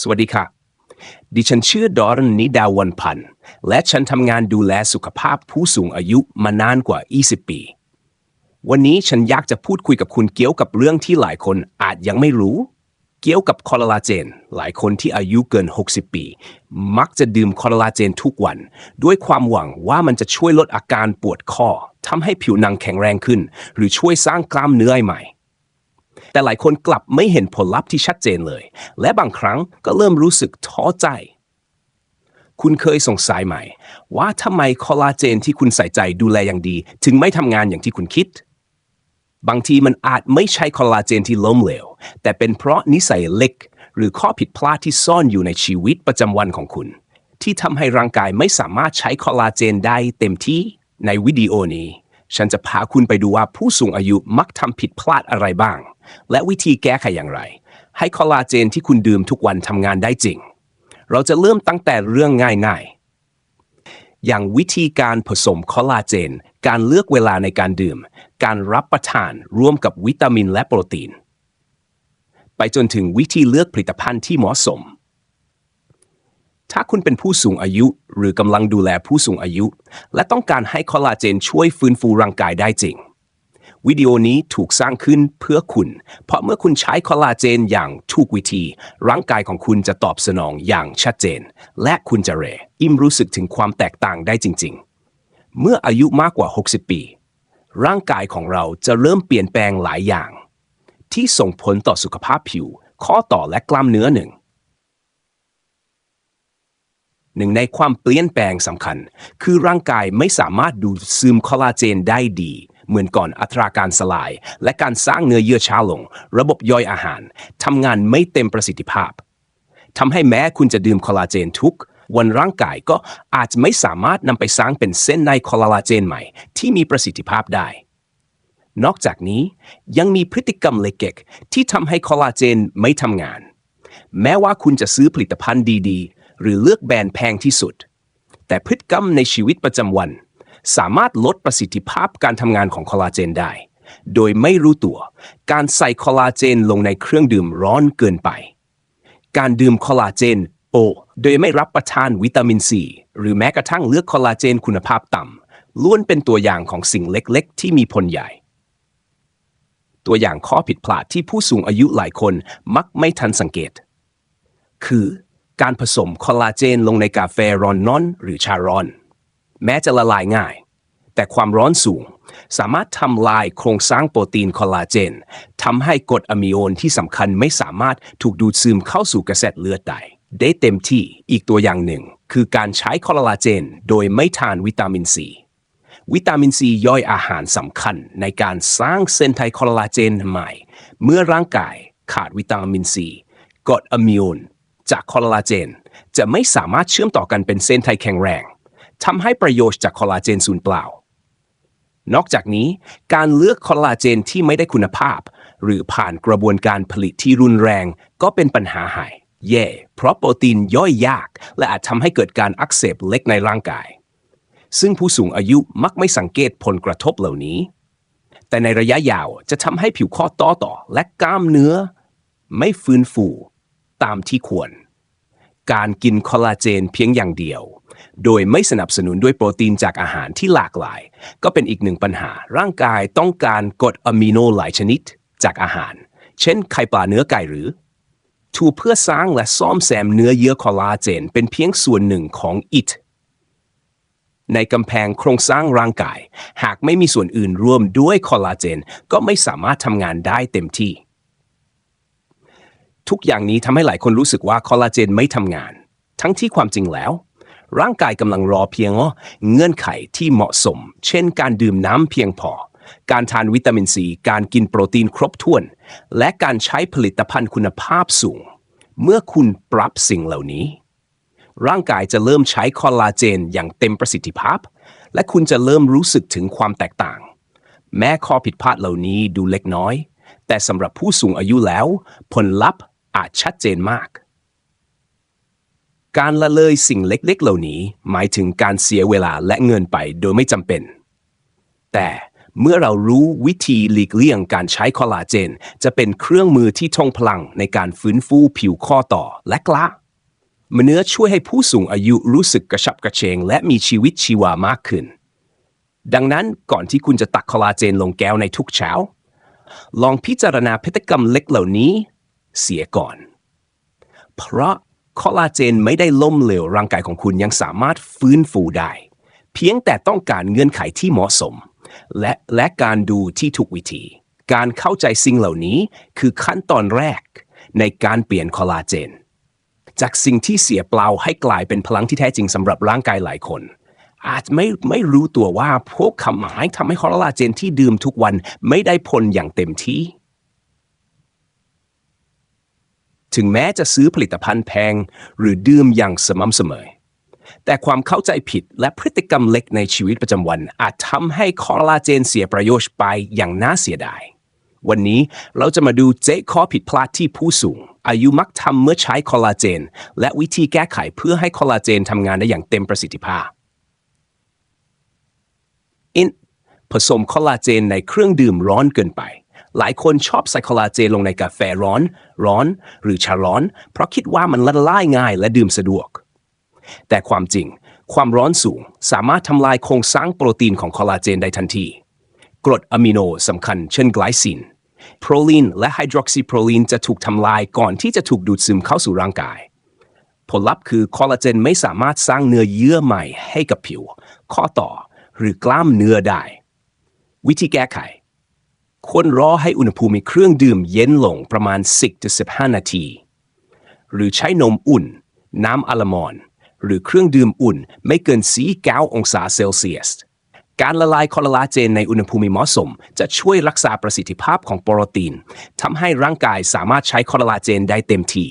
สวัสดีค่ะ ดิฉันชื่อดอรนนิดาวันพันธ์ และฉันทำงานดูแลสุขภาพผู้สูงอายุมานานกว่า 20 ปี วันนี้ฉันอยากจะพูดคุยกับคุณเกี่ยวกับเรื่องที่หลายคนอาจยังไม่รู้ เกี่ยวกับคอลลาเจน หลายคนที่อายุเกิน 60 ปี มักจะดื่มคอลลาเจนทุกวัน ด้วยความหวังว่ามันจะช่วยลดอาการปวดข้อทำให้ผิวหนังแข็งแรงขึ้น หรือช่วยสร้างกล้ามเนื้อให้ใหม่ แต่หลายคนกลับไม่เห็นผลลัพธ์ที่ชัดเจนเลย และบางครั้งก็เริ่มรู้สึกท้อใจ คุณเคยสงสัยไหม ว่าทำไมคอลลาเจนที่คุณใส่ใจดูแลอย่างดี ถึงไม่ทำงานอย่างที่คุณคิด บางทีมันอาจไม่ใช่คอลลาเจนที่ล้มเหลว แต่เป็นเพราะนิสัยเล็ก หรือข้อผิดพลาดที่ซ่อนอยู่ในชีวิตประจำวันของคุณ ที่ทำให้ร่างกายไม่สามารถใช้คอลลาเจนได้เต็มที่ในวิดีโอนี้ ฉันจะพาคุณไปดูว่าผู้สูงอายุมักทำผิดพลาดอะไรบ้าง และวิธีแก้ไขอย่างไร ให้คอลลาเจนที่คุณดื่มทุกวันทำงานได้จริง เราจะเริ่มตั้งแต่เรื่องง่ายๆ อย่างวิธีการผสมคอลลาเจน การเลือกเวลาในการดื่ม การรับประทานร่วมกับวิตามินและโปรตีน ไปจนถึงวิธีเลือกผลิตภัณฑ์ที่เหมาะสม ถ้าคุณเป็นผู้สูงอายุ หรือกำลังดูแลผู้สูงอายุ และต้องการให้คอลลาเจนช่วยฟื้นฟูร่างกายได้จริง วิดีโอนี้ถูกสร้างขึ้นเพื่อคุณ เพราะเมื่อคุณใช้คอลลาเจนอย่างถูกวิธี ร่างกายของคุณจะตอบสนองอย่างชัดเจน และคุณจะเรอิ่มรู้สึกถึงความแตกต่างได้จริง ๆ เมื่ออายุมากกว่า 60 ปี ร่างกายของเราจะเริ่มเปลี่ยนแปลงหลายอย่าง ที่ส่งผลต่อสุขภาพผิว ข้อต่อและกล้ามเนื้อหนึ่ง หนึ่งในความเปลี่ยนแปลงสำคัญ คือร่างกายไม่สามารถดูดซึมคอลลาเจนได้ดี เหมือนก่อนอัตราการสลาย และการสร้างเนื้อเยื่อช้าลง ระบบย่อยอาหารทำงานไม่เต็มประสิทธิภาพทำให้แม้คุณจะดื่มคอลลาเจนทุก วันร่างกายก็อาจไม่สามารถนำไปสร้างเป็นเส้นในคอลลาเจนใหม่ ที่มีประสิทธิภาพได้ นอกจากนี้ยังมีพฤติกรรมเล็กๆที่ทำให้คอลลาเจนไม่ทำงานแม้ว่าคุณจะซื้อผลิตภัณฑ์ดีๆ หรือเลือกแบรนด์แพงที่สุด แต่พฤติกรรมในชีวิตประจำวัน สามารถลดประสิทธิภาพการทำงานของคอลลาเจนได้ โดยไม่รู้ตัว การใส่คอลลาเจนลงในเครื่องดื่มร้อนเกินไป การดื่มคอลลาเจนโอโดยไม่รับประทานวิตามินซีหรือแม้กระทั่งเลือกคอลลาเจนคุณภาพต่ำล้วนเป็นตัวอย่างของสิ่งเล็กๆ ที่มีผลใหญ่ ตัวอย่างข้อผิดพลาดที่ผู้สูงอายุหลายคนมักไม่ทันสังเกต คือ การผสมคอลลาเจนลงในกาแฟร้อนนอนหรือชาร้อน แม้จะละลายง่าย แต่ความร้อนสูง สามารถทำลายโครงสร้างโปรตีนคอลลาเจนทำให้กรดอะมิโอนที่สำคัญไม่สามารถถูกดูดซึมเข้าสู่กระแสเลือดได้ได้เต็มที่อีกตัวอย่างหนึ่ง คือการใช้คอลลาเจน โดยไม่ทานวิตามินซีวิตามินซีย่อยอาหารสำคัญในการสร้างเส้นไทคอลลาเจนใหม่ เมื่อร่างกายขาดวิตามินซีกรดอะมิโอน จากคอลลาเจน จะไม่สามารถเชื่อมต่อกันเป็นเส้นไทแข็งแรงทำให้ประโยชน์จากคอลลาเจนสูญเปล่า นอกจากนี้ การเลือกคอลลาเจนที่ไม่ได้คุณภาพ หรือผ่านกระบวนการผลิตที่รุนแรงก็เป็นปัญหาใหายแย่ เพราะโปรตีนย่อยยาก และอาจทำให้เกิดการอักเสบเล็กในร่างกาย ซึ่งผู้สูงอายุมักไม่สังเกตผลกระทบเหล่านี้ แต่ในระยะยาวจะทำให้ผิวข้อต่อต่อและกล้ามเนื้อ ไม่ฟื้นฟู ตามที่ควร การกินคอลลาเจนเพียงอย่างเดียว โดยไม่สนับสนุนด้วยโปรตีนจากอาหารที่หลากหลาย ก็เป็นอีกหนึ่งปัญหา ร่างกายต้องการกรดอะมิโนหลายชนิดจากอาหาร เช่นไข่ปลาเนื้อไก่หรือถูเพื่อสร้างและซ่อมแซมเนื้อเยื่อคอลลาเจน เป็นเพียงส่วนหนึ่งของอิฐในกำแพงโครงสร้างร่างกาย หากไม่มีส่วนอื่นร่วมด้วยคอลลาเจน ก็ไม่สามารถทำงานได้เต็มที่ ทุกอย่างนี้ทำให้หลายคนรู้สึกว่าคอลลาเจนไม่ทำงาน ทั้งที่ความจริงแล้ว ร่างกายกำลังรอเพียงเงื่อนไขที่เหมาะสม เช่น การดื่มน้ำเพียงพอ การทานวิตามินซี การกินโปรตีนครบถ้วน และการใช้ผลิตภัณฑ์คุณภาพสูง เมื่อคุณปรับสิ่งเหล่านี้ ร่างกายจะเริ่มใช้คอลลาเจนอย่างเต็มประสิทธิภาพ และคุณจะเริ่มรู้สึกถึงความแตกต่าง แม้ข้อผิดพลาดเหล่านี้ดูเล็กน้อย แต่สำหรับผู้สูงอายุแล้ว ผลลัพธ์ อาจชัดเจนมาก การละเลยสิ่งเล็กๆ เหล่านี้หมายถึงการเสียเวลาและเงินไปโดยไม่จำเป็น แต่เมื่อเรารู้วิธีหลีกเลี่ยงการใช้คอลลาเจน จะเป็นเครื่องมือที่ทงพลังในการฟื้นฟูผิวข้อต่อและกระมันเนื้อช่วยให้ผู้สูงอายุรู้สึกกระฉับกระเฉงและมีชีวิตชีวามากขึ้น ดังนั้นก่อนที่คุณจะตักคอลลาเจนลงแก้วในทุกเช้า ลองพิจารณาพฤติกรรมเล็กเหล่านี้ เสียก่อน เพราะคอลลาเจนไม่ได้ล้มเหลวร่างกายของคุณยังสามารถฟื้นฟูได้ เพียงแต่ต้องการเงื่อนไขที่เหมาะสม และและการดูที่ถูกวิธี การเข้าใจสิ่งเหล่านี้คือขั้นตอนแรกในการเปลี่ยนคอลลาเจน จากสิ่งที่เสียเปล่าให้กลายเป็นพลังที่แท้จริงสำหรับร่างกายหลายคน อาจไม่ไม่รู้ตัวว่าพวกคำหมายทำให้คอลลาเจนที่ดื่มทุกวันไม่ได้ผลอย่างเต็มที่ ถึงแม้จะซื้อผลิตภัณฑ์แพง หรือดื่มอย่างสม่ำเสมอ แต่ความเข้าใจผิดและพฤติกรรมเล็กในชีวิตประจำวัน อาจทำให้คอลลาเจนเสียประโยชน์ไปอย่างน่าเสียดาย วันนี้เราจะมาดูเจ๊ข้อผิดพลาดที่ผู้สูง อายุมักทำเมื่อใช้คอลลาเจน และวิธีแก้ไขเพื่อให้คอลลาเจนทำงานได้อย่างเต็มประสิทธิภาพอินผสมคอลลาเจนในเครื่องดื่มร้อนเกินไป หลายคนชอบใส่คอลลาเจนลงในกาแฟร้อน ร้อน หรือชาร้อน เพราะคิดว่ามันละลายง่ายและดื่มสะดวก แต่ความจริง ความร้อนสูงสามารถทำลายโครงสร้างโปรตีนของคอลลาเจนได้ทันที กรดอะมิโนสำคัญเช่นไกลซิน โปรลีนและไฮดรอกซีโปรลีนจะถูกทำลายก่อนที่จะถูกดูดซึมเข้าสู่ร่างกาย ผลลัพธ์คือคอลลาเจนไม่สามารถสร้างเนื้อเยื่อใหม่ให้กับผิว ข้อต่อหรือกล้ามเนื้อได้ วิธีแก้ไข ควรรอให้อุณหภูมิเครื่องดื่มเย็นลงประมาณ 10-15 นาที หรือใช้นมอุ่น น้ำอัลมอนด์หรือเครื่องดื่มอุ่นไม่เกิน49องศาเซลเซียส การละลายคอลลาเจนในอุณหภูมิเหมาะสม จะช่วยรักษาประสิทธิภาพของโปรตีนทำให้ร่างกายสามารถใช้คอลลาเจนได้เต็มที่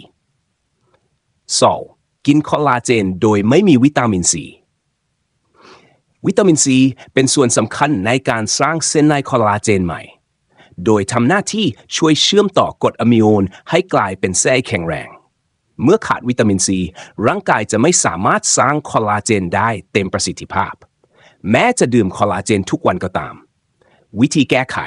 2. กินคอลลาเจนโดยไม่มีวิตามินซีวิตามินซีเป็นส่วนสำคัญในการสร้างเส้นในคอลลาเจนใหม่ โดยทำหน้าที่ช่วยเชื่อมต่อกรดอะมิโอนให้กลายเป็นเส้แข็งแรง เมื่อขาดวิตามินซี ร่างกายจะไม่สามารถสร้างคอลลาเจนได้เต็มประสิทธิภาพ แม้จะดื่มคอลลาเจนทุกวันก็ตาม วิธีแก้ไข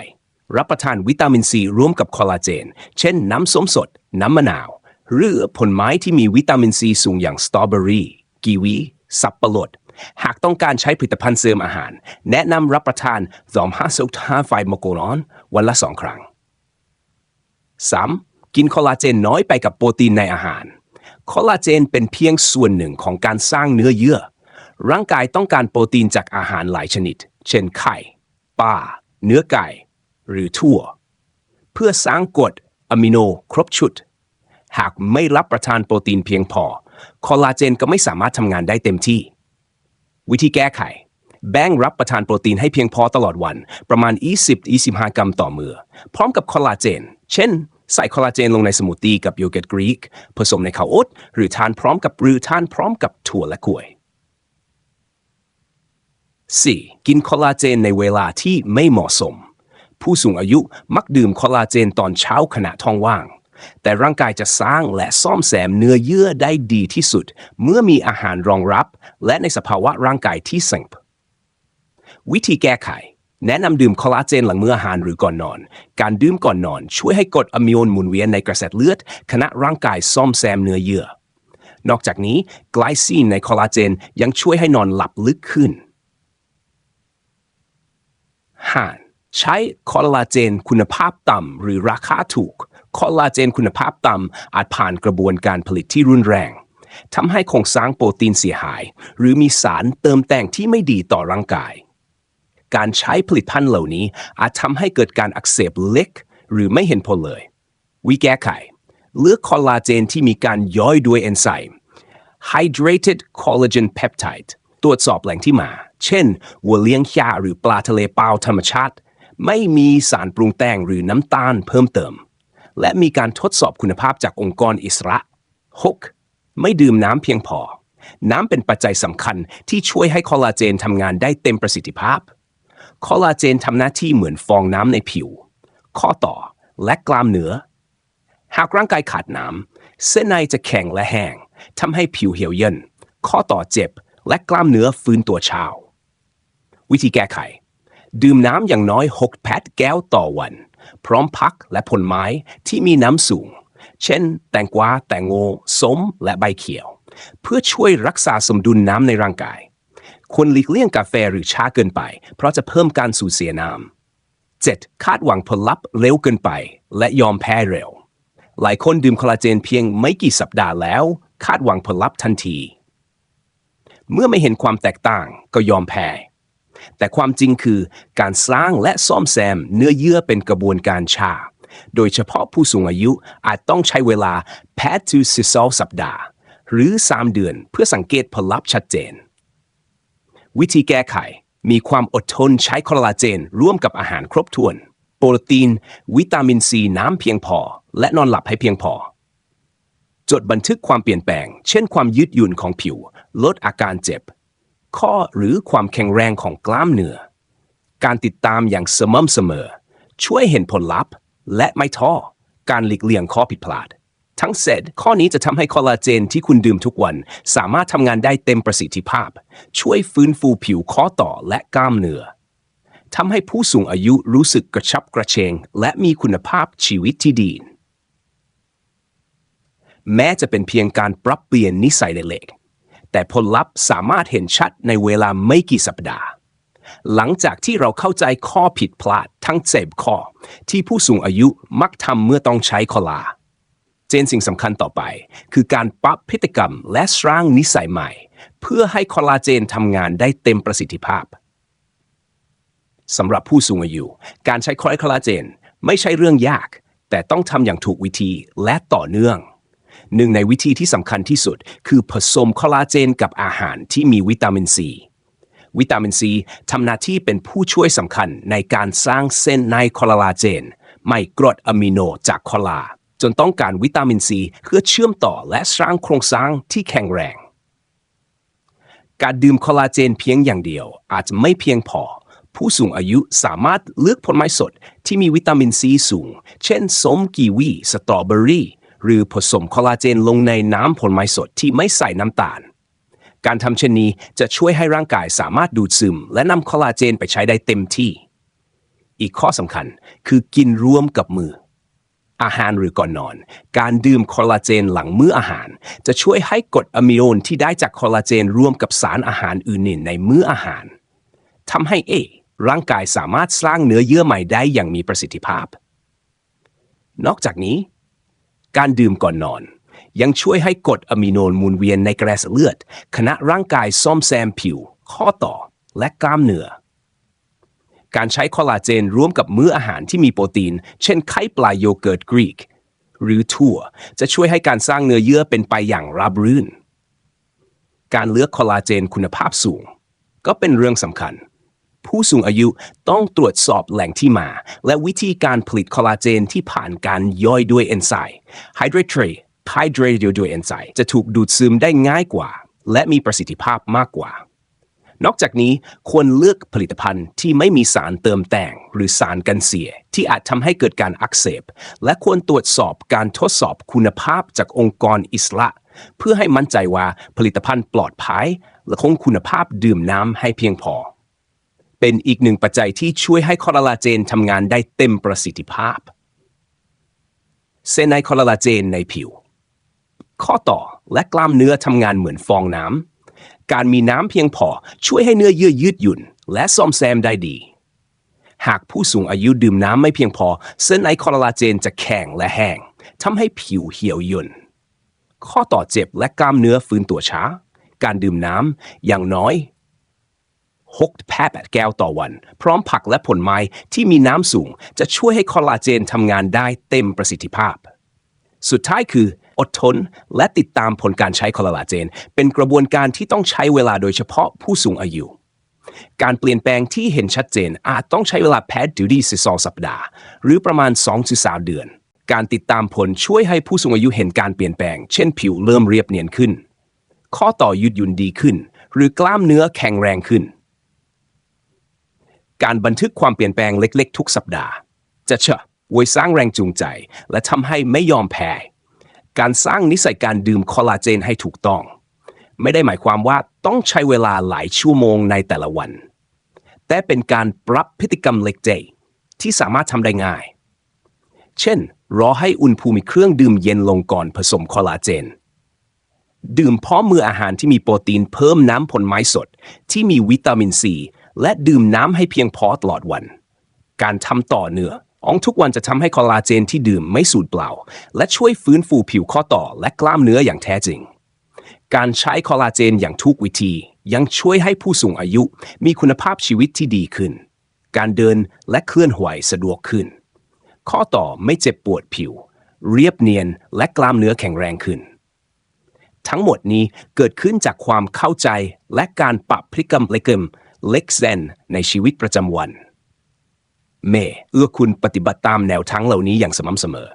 รับประทานวิตามินซีร่วมกับคอลลาเจน เช่นน้ำส้มสด น้ำมะนาว หรือผลไม้ที่มีวิตามินซีสูงอย่างสตรอเบอรี่ กีวี สับปะรด หากต้องการใช้ผลิตภัณฑ์เสริมอาหาร แนะนำรับประทาน255ไฟโมโกรอนวันละสองครั้ง 3. กินคอลลาเจนน้อยไปกับโปรตีนในอาหาร คอลลาเจนเป็นเพียงส่วนหนึ่งของการสร้างเนื้อเยื่อ ร่างกายต้องการโปรตีนจากอาหารหลายชนิด เช่นไข่ ปลา เนื้อไก่ หรือถั่ว เพื่อสร้างกรดอะมิโนครบชุด หากไม่รับประทานโปรตีนเพียงพอ คอลลาเจนก็ไม่สามารถทำงานได้เต็มที่ วิธีแก้ไข แบ่งรับประทานโปรตีนให้เพียงพอตลอดวัน ประมาณ 20-25 กรัมต่อมือ พร้อมกับคอลลาเจน เช่น ใส่คอลลาเจนลงในสมูทตี้กับโยเกิร์ตกรีก ผสมในข้าวโอ๊ตหรือทานพร้อมกับหรือทานพร้อมกับถั่วและกล้วย 4. กินคอลลาเจนในเวลาที่ไม่เหมาะสม ผู้สูงอายุมักดื่มคอลลาเจนตอนเช้าขณะท้องว่าง แต่ร่างกายจะสร้างและซ่อมแซมเนื้อเยื่อได้ดีที่สุด เมื่อมีอาหารรองรับ และในสภาวะร่างกายที่สงบวิธีแก้ไข แนะนำดื่มคอลลาเจนหลังมื้ออาหารหรือก่อนนอน การดื่มก่อนนอน ช่วยให้กรดอะมิโอนหมุนเวียนในกระแสเลือดขณะร่างกายซ่อมแซมเนื้อเยื่อ นอกจากนี้ไกลซีนในคอลลาเจนยังช่วยให้นอนหลับลึกขึ้น 5. ใช้คอลลาเจนคุณภาพต่ำหรือราคาถูก คอลลาเจนคุณภาพต่ำอาจผ่านกระบวนการผลิตที่รุนแรงทำให้โครงสร้างโปรตีนเสียหาย หรือมีสารเติมแต่งที่ไม่ดีต่อร่างกาย การใช้ผลิตภัณฑ์เหล่านี้อาจทำให้เกิดการอักเสบเล็ก หรือไม่เห็นผลเลย วิแก้ไข เลือกคอลลาเจนที่มีการย่อยด้วยเอนไซม์ Hydrated Collagen Peptide ตรวจสอบแหล่งที่มา เช่นวัวเลี้ยงหญ้าหรือปลาทะเลเปล่าธรรมชาติ ไม่มีสารปรุงแต่งหรือน้ำตาลเพิ่มเติม และมีการทดสอบคุณภาพจากองค์กรอิสระ 6. ไม่ดื่มน้ำเพียงพอ น้ำเป็นปัจจัยสำคัญที่ช่วยให้คอลลาเจนทำงานได้เต็มประสิทธิภาพ คอลลาเจนทำหน้าที่เหมือนฟองน้ำในผิว ข้อต่อและกล้ามเนื้อ หากร่างกายขาดน้ำเส้นในจะแข็งและแห้งทำให้ผิวเหี่ยวย่นข้อต่อเจ็บ และกล้ามเนื้อฟื้นตัวเช้า วิธีแก้ไข ดื่มน้ำอย่างน้อย 6 แพทแก้วต่อวัน พร้อมพักและผลไม้ที่มีน้ำสูง เช่น แตงกวา แตงโมส้ม และใบเขียว เพื่อช่วยรักษาสมดุลน้ำในร่างกาย ควรหลีกเลี่ยงกาแฟหรือชาเกินไป เพราะจะเพิ่มการสูญเสียน้ำ 7. คาดหวังผลลัพธ์เร็วเกินไป และยอมแพ้เร็ว หลายคนดื่มคอลลาเจนเพียงไม่กี่สัปดาห์แล้ว คาดหวังผลลัพธ์ทันที เมื่อไม่เห็นความแตกต่างก็ยอมแพ้ แต่ความจริงคือการสร้างและซ่อมแซมเนื้อเยื่อเป็นกระบวนการช้าโดยเฉพาะผู้สูงอายุอาจต้องใช้เวลา 8 to 12 สัปดาห์ หรือ 3 เดือนเพื่อสังเกตผลลัพธ์ชัดเจน วิธีแก้ไขมีความอดทนใช้คอลลาเจน ร่วมกับอาหารครบถ้วน โปรตีน วิตามินซีน้ำเพียงพอ และนอนหลับให้เพียงพอ จดบันทึกความเปลี่ยนแปลง เช่นความยืดหยุ่นของผิว ลดอาการเจ็บ ข้อหรือความแข็งแรงของกล้ามเนื้อ การติดตามอย่างสม่ำเสมอ ช่วยเห็นผลลัพธ์ และไม่ท้อ การหลีกเลี่ยงข้อผิดพลาด ทั้งเสร็จข้อนี้จะทำให้คอลลาเจนที่คุณดื่มทุกวัน สามารถทำงานได้เต็มประสิทธิภาพ ช่วยฟื้นฟูผิวข้อต่อและกล้ามเนื้อทำให้ผู้สูงอายุรู้สึกกระชับกระเฉงและมีคุณภาพชีวิตที่ดี แม้จะเป็นเพียงการปรับเปลี่ยนนิสัยเล็กๆ แต่ผลลัพธ์สามารถเห็นชัดในเวลาไม่กี่สัปดาห์ หลังจากที่เราเข้าใจข้อผิดพลาดทั้งเจ็บข้อ ที่ผู้สูงอายุมักทำเมื่อต้องใช้คอลลา เจนสิ่งสำคัญต่อไป คือการปรับพฤติกรรมและสร้างนิสัยใหม่ เพื่อให้คอลลาเจนทำงานได้เต็มประสิทธิภาพสำหรับผู้สูงอายุ การใช้คอลลาเจน ไม่ใช่เรื่องยาก แต่ต้องทำอย่างถูกวิธีและต่อเนื่อง หนึ่งในวิธีที่สำคัญที่สุด คือผสมคอลลาเจนกับอาหารที่มีวิตามินซีวิตามินซีทำหน้าที่เป็นผู้ช่วยสำคัญในการสร้างเส้นในคอลลาเจน ไม่กรดอะมิโนจากคอลลา จนต้องการวิตามินซีเพื่อเชื่อมต่อและสร้างโครงสร้างที่แข็งแรง การดื่มคอลลาเจนเพียงอย่างเดียวอาจไม่เพียงพอ ผู้สูงอายุสามารถเลือกผลไม้สดที่มีวิตามินซีสูง เช่นส้มกีวี สตรอเบอรี่ หรือผสมคอลลาเจนลงในน้ำผลไม้สดที่ไม่ใส่น้ำตาล การทำเช่นนี้จะช่วยให้ร่างกายสามารถดูดซึม และนำคอลลาเจนไปใช้ได้เต็มที่ อีกข้อสำคัญคือกินร่วมกับมือ อาหารหรือก่อนนอน การดื่มคอลลาเจนหลังมื้ออาหาร จะช่วยให้กรดอะมิโอนที่ได้จากคอลลาเจนร่วมกับสารอาหารอื่นๆในมื้ออาหารทำให้เอร่างกายสามารถสร้างเนื้อเยื่อใหม่ได้อย่างมีประสิทธิภาพ นอกจากนี้ การดื่มก่อนนอน ยังช่วยให้กรดอะมิโนหมุนเวียนในกระแสเลือดขณะร่างกายซ่อมแซมผิว ข้อต่อและกล้ามเนื้อการใช้คอลลาเจนร่วมกับมื้ออาหารที่มีโปรตีน เช่นไข่ปลาโยเกิร์ตกรีก หรือถั่ว จะช่วยให้การสร้างเนื้อเยื่อเป็นไปอย่างราบรื่น การเลือกคอลลาเจนคุณภาพสูง ก็เป็นเรื่องสำคัญ ผู้สูงอายุต้องตรวจสอบแหล่งที่มา และวิธีการผลิตคอลลาเจนที่ผ่านการย่อยด้วยเอนไซม์ไฮเดรตเทรไฮเดรตด้วยเอนไซม์จะถูกดูดซึมได้ง่ายกว่า และมีประสิทธิภาพมากกว่า นอกจากนี้ควรเลือกผลิตภัณฑ์ที่ไม่มีสารเติมแต่ง หรือสารกันเสีย ที่อาจทำให้เกิดการอักเสบ และควรตรวจสอบการทดสอบคุณภาพจากองค์กรอิสระ เพื่อให้มั่นใจว่าผลิตภัณฑ์ปลอดภัย และคงคุณภาพดื่มน้ำให้เพียงพอ เป็นอีกหนึ่งปัจจัยที่ช่วยให้คอลลาเจนทำงานได้เต็มประสิทธิภาพ เซนไนคอลลาเจนในผิว ข้อต่อและกล้ามเนื้อทำงานเหมือนฟองน้ำ การมีน้ำเพียงพอช่วยให้เนื้อเยื่อยืดหยุ่น และซ่อมแซมได้ดี หากผู้สูงอายุดื่มน้ำไม่เพียงพอเส้นไอคอลลาเจนจะแข็งและแห้งทำให้ผิวเหี่ยวย่นข้อต่อเจ็บและกล้ามเนื้อฟื้นตัวช้า การดื่มน้ำอย่างน้อย 6 แพแปดแก้วต่อวัน พร้อมผักและผลไม้ที่มีน้ำสูง จะช่วยให้คอลลาเจนทำงานได้เต็มประสิทธิภาพ สุดท้ายคืออดทนและติดตามผลการใช้คอลลาเจน เป็นกระบวนการที่ต้องใช้เวลาโดยเฉพาะผู้สูงอายุ การเปลี่ยนแปลงที่เห็นชัดเจนอาจต้องใช้เวลาแพทย์ดูดีสิสองสัปดาห์ หรือประมาณ 2-3 เดือน การติดตามผลช่วยให้ผู้สูงอายุเห็นการเปลี่ยนแปลง เช่นผิวเริ่มเรียบเนียนขึ้น ข้อต่อยืดหยุ่นดีขึ้น หรือกล้ามเนื้อแข็งแรงขึ้น การบันทึกความเปลี่ยนแปลงเล็ก ๆ ทุกสัปดาห์ จะเชะไว้สร้างแรงจูงใจ และทำให้ไม่ยอมแพ้ การสร้างนิสัยการดื่มคอลลาเจนให้ถูกต้อง ไม่ได้หมายความว่าต้องใช้เวลาหลายชั่วโมงในแต่ละวัน แต่เป็นการปรับพฤติกรรมเล็กๆที่สามารถทำได้ง่าย เช่น รอให้อุณหภูมิเครื่องดื่มเย็นลงก่อนผสมคอลลาเจนดื่มพร้อมมืออาหารที่มีโปรตีนเพิ่มน้ำผลไม้สด ที่มีวิตามินซี และดื่มน้ำให้เพียงพอตลอดวัน การทำต่อเนื่องอองทุกวันจะทำให้คอลลาเจนที่ดื่มไม่สูญเปล่า และช่วยฟื้นฟูผิวข้อต่อและกล้ามเนื้ออย่างแท้จริง การใช้คอลลาเจนอย่างทุกวิธี ยังช่วยให้ผู้สูงอายุมีคุณภาพชีวิตที่ดีขึ้น การเดินและเคลื่อนไหวสะดวกขึ้น ข้อต่อไม่เจ็บปวดผิว เรียบเนียนและกล้ามเนื้อแข็งแรงขึ้น ทั้งหมดนี้เกิดขึ้นจากความเข้าใจและการปรับพฤติกรรม เล็กเซนในชีวิตประจำวัน เมเอื้อคุณปฏิบัติตามแนวทางเหล่านี้อย่างสม่ำเสมอ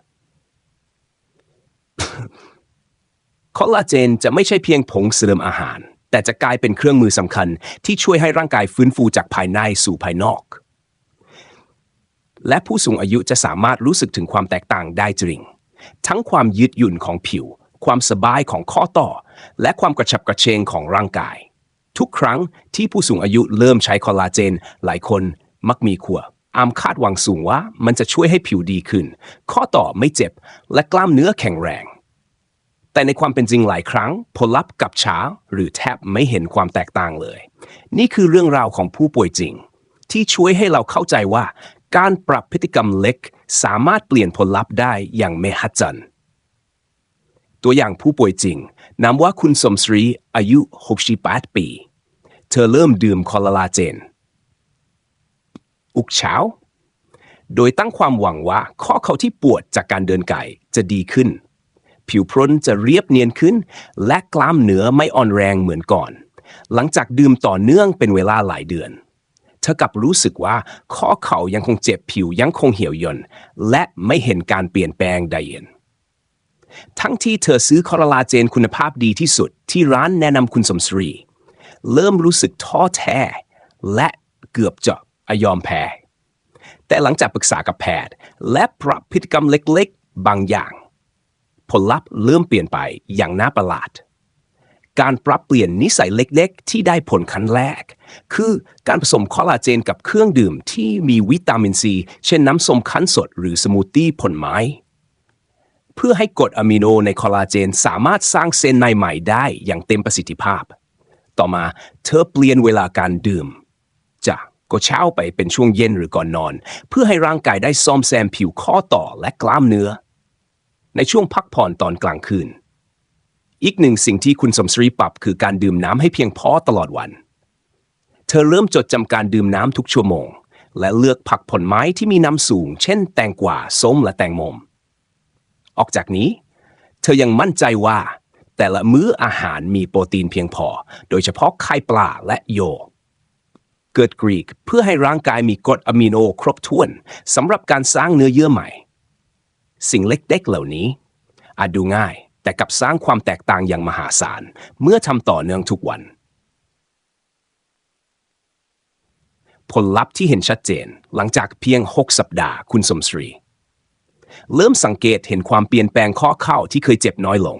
คอลลาเจนจะไม่ใช่เพียงผงเสริมอาหาร แต่จะกลายเป็นเครื่องมือสำคัญ ที่ช่วยให้ร่างกายฟื้นฟูจากภายในสู่ภายนอก และผู้สูงอายุจะสามารถรู้สึกถึงความแตกต่างได้จริง ทั้งความยืดหยุ่นของผิว ความสบายของข้อต่อ และความกระฉับกระเฉงของร่างกาย ทุกครั้งที่ผู้สูงอายุเริ่มใช้คอลลาเจน หลายคนมักมีขัวอามคาดหวังสูงว่ามันจะช่วยให้ผิวดีขึ้น ข้อต่อไม่เจ็บ และกล้ามเนื้อแข็งแรง แต่ในความเป็นจริงหลายครั้ง ผลลัพธ์กับช้าหรือแทบไม่เห็นความแตกต่างเลย นี่คือเรื่องราวของผู้ป่วยจริง ที่ช่วยให้เราเข้าใจว่า การปรับพฤติกรรมเล็ก สามารถเปลี่ยนผลลัพธ์ได้อย่างมหัศจรรย์ตัวอย่างผู้ป่วยจริงนำว่าคุณสมศรีอายุ68ปี เธอเริ่มดื่มคอลลาเจน อุกเช้า โดยตั้งความหวังว่าข้อเข่าที่ปวดจากการเดินไก่จะดีขึ้น ผิวพรรณจะเรียบเนียนขึ้น และกล้ามเนื้อไม่อ่อนแรงเหมือนก่อน หลังจากดื่มต่อเนื่องเป็นเวลาหลายเดือน เธอกลับรู้สึกว่าข้อเข่ายังคงเจ็บผิวยังคงเหี่ยวย่นและไม่เห็นการเปลี่ยนแปลงใดเย็นทั้งที่เธอซื้อคอลลาเจนคุณภาพดีที่สุดที่ร้านแนะนำคุณสมศรี เริ่มรู้สึกท้อแท้ และเกือบจะยอมแพ้ แต่หลังจากปรึกษากับแพทย์ และปรับพฤติกรรมเล็กๆ บางอย่าง ผลลัพธ์เริ่มเปลี่ยนไปอย่างน่าประหลาด การปรับเปลี่ยนนิสัยเล็กๆ ที่ได้ผลขั้นแรก คือการผสมคอลลาเจนกับเครื่องดื่มที่มีวิตามินซี เช่นน้ำส้มคั้นสดหรือสมูทตี้ผลไม้เพื่อให้กรดอะมิโนในคอลลาเจนสามารถสร้างเซลล์ในใหม่ได้อย่างเต็มประสิทธิภาพ ต่อมาเธอเปลี่ยนเวลาการดื่ม จากก็เช้าไปเป็นช่วงเย็นหรือก่อนนอน เพื่อให้ร่างกายได้ซ่อมแซมผิวข้อต่อและกล้ามเนื้อ ในช่วงพักผ่อนตอนกลางคืน อีกหนึ่งสิ่งที่คุณสมศรีปรับคือการดื่มน้ำให้เพียงพอตลอดวัน เธอเริ่มจดจำการดื่มน้ำทุกชั่วโมง และเลือกผักผลไม้ที่มีน้ำสูง เช่น แตงกวาส้มและแตงโมออกจากนี้ เธอยังมั่นใจว่า แต่ละมื้ออาหารมีโปรตีนเพียงพอ โดยเฉพาะไข่ปลาและโย เกิดกรีกเพื่อให้ร่างกายมีกรดอะมิโนครบถ้วนสำหรับการสร้างเนื้อเยื่อใหม่ สิ่งเล็กๆเหล่านี้ อาจดูง่ายแต่กลับสร้างความแตกต่างอย่างมหาศาล เมื่อทำต่อเนื่องทุกวัน ผลลัพธ์ที่เห็นชัดเจนหลังจากเพียง 6 สัปดาห์คุณสมศรี เริ่มสังเกตเห็นความเปลี่ยนแปลงข้อเข่าที่เคยเจ็บน้อยลง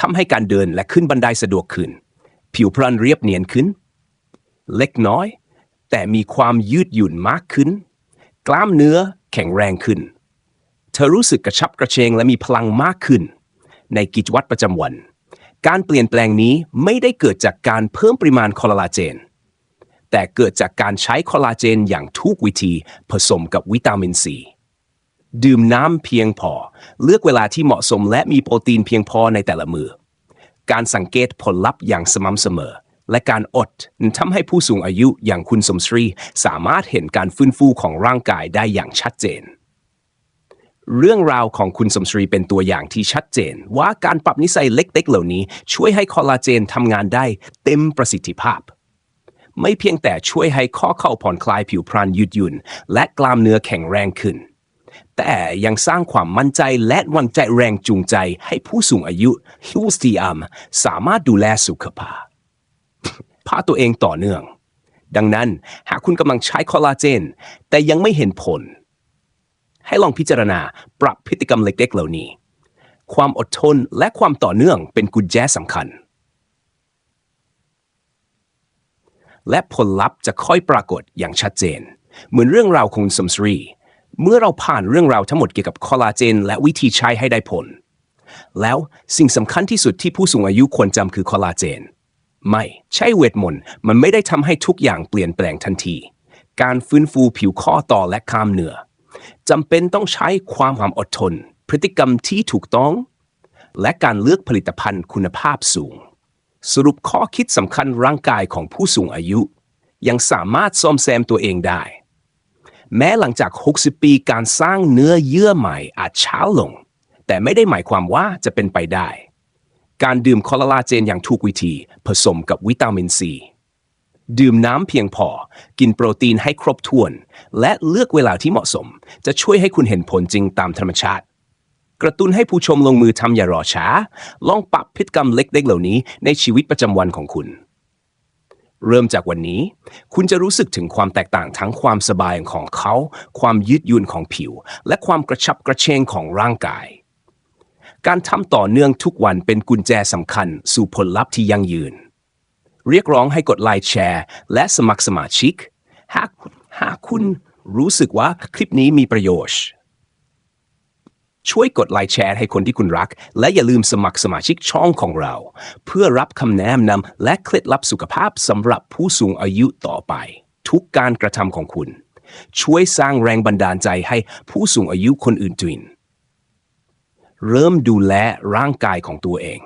ทำให้การเดินและขึ้นบันไดสะดวกขึ้น ผิวพรรณเรียบเนียนขึ้น เล็กน้อย แต่มีความยืดหยุ่นมากขึ้น กล้ามเนื้อแข็งแรงขึ้น เธอรู้สึกกระชับกระเฉงและมีพลังมากขึ้น ในกิจวัตรประจำวัน การเปลี่ยนแปลงนี้ไม่ได้เกิดจากการเพิ่มปริมาณคอลลาเจน แต่เกิดจากการใช้คอลลาเจนอย่างถูกวิธีผสมกับวิตามินซี ดื่มน้ำเพียงพอ เลือกเวลาที่เหมาะสมและมีโปรตีนเพียงพอในแต่ละมือ การสังเกตผลลัพธ์อย่างสม่ำเสมอ และการอดทำให้ผู้สูงอายุอย่างคุณสมศรีสามารถเห็นการฟื้นฟูของร่างกายได้อย่างชัดเจน เรื่องราวของคุณสมศรีเป็นตัวอย่างที่ชัดเจน ว่าการปรับนิสัยเล็กๆ เหล่านี้ ช่วยให้คอลลาเจนทำงานได้เต็มประสิทธิภาพไม่เพียงแต่ช่วยให้ข้อเข่าผ่อนคลายผิวพรรณยืดหยุ่น และกล้ามเนื้อแข็งแรงขึ้น แต่ยังสร้างความมั่นใจและวันใจแรงจูงใจให้ผู้สูงอายุฮิวสตีอัมสามารถดูแลสุขภาพพาตัวเองต่อเนื่อง ดังนั้นหากคุณกำลังใช้คอลลาเจน แต่ยังไม่เห็นผล ให้ลองพิจารณาปรับพฤติกรรมเล็กๆเหล่านี้ ความอดทนและความต่อเนื่องเป็นกุญแจสำคัญ และผลลัพธ์จะค่อยปรากฏอย่างชัดเจน เหมือนเรื่องราวของสมศรี เมื่อเราผ่านเรื่องราวทั้งหมดเกี่ยวกับคอลลาเจน และวิธีใช้ให้ได้ผล แล้วสิ่งสำคัญที่สุดที่ผู้สูงอายุควรจำคือคอลลาเจน ไม่ใช่เวทมนต์มันไม่ได้ทำให้ทุกอย่างเปลี่ยนแปลงทันที การฟื้นฟูผิวข้อต่อและกล้ามเนื้อจำเป็นต้องใช้ความความอดทน พฤติกรรมที่ถูกต้อง และการเลือกผลิตภัณฑ์คุณภาพสูง สรุปข้อคิดสำคัญร่างกายของผู้สูงอายุ ยังสามารถซ่อมแซมตัวเองได้ แม้หลังจาก 60 ปีการสร้างเนื้อเยื่อใหม่อาจช้าลง แต่ไม่ได้หมายความว่าจะเป็นไปได้ การดื่มคอลลาเจนอย่างถูกวิธีผสมกับวิตามินซีดื่มน้ำเพียงพอ กินโปรตีนให้ครบถ้วน และเลือกเวลาที่เหมาะสม จะช่วยให้คุณเห็นผลจริงตามธรรมชาติ กระตุ้นให้ผู้ชมลงมือทำอย่ารอช้า ลองปรับพฤติกรรมเล็กๆเหล่านี้ในชีวิตประจำวันของคุณ เริ่มจากวันนี้ คุณจะรู้สึกถึงความแตกต่างทั้งความสบายของเขา ความยืดหยุ่นของผิว และความกระชับกระเฉงของร่างกาย การทำต่อเนื่องทุกวันเป็นกุญแจสำคัญสู่ผลลัพธ์ที่ยั่งยืน เรียกร้องให้กดไลค์แชร์ และสมัครสมาชิก หากหากคุณรู้สึกว่าคลิปนี้มีประโยชน์ ช่วยกดไลค์แชร์ให้คนที่คุณรัก และอย่าลืมสมัครสมาชิกช่องของเรา เพื่อรับคำแนะนำและเคล็ดลับสุขภาพสำหรับผู้สูงอายุต่อไป ทุกการกระทำของคุณ ช่วยสร้างแรงบันดาลใจให้ผู้สูงอายุคนอื่นๆเริ่มดูแลร่างกายของตัวเอง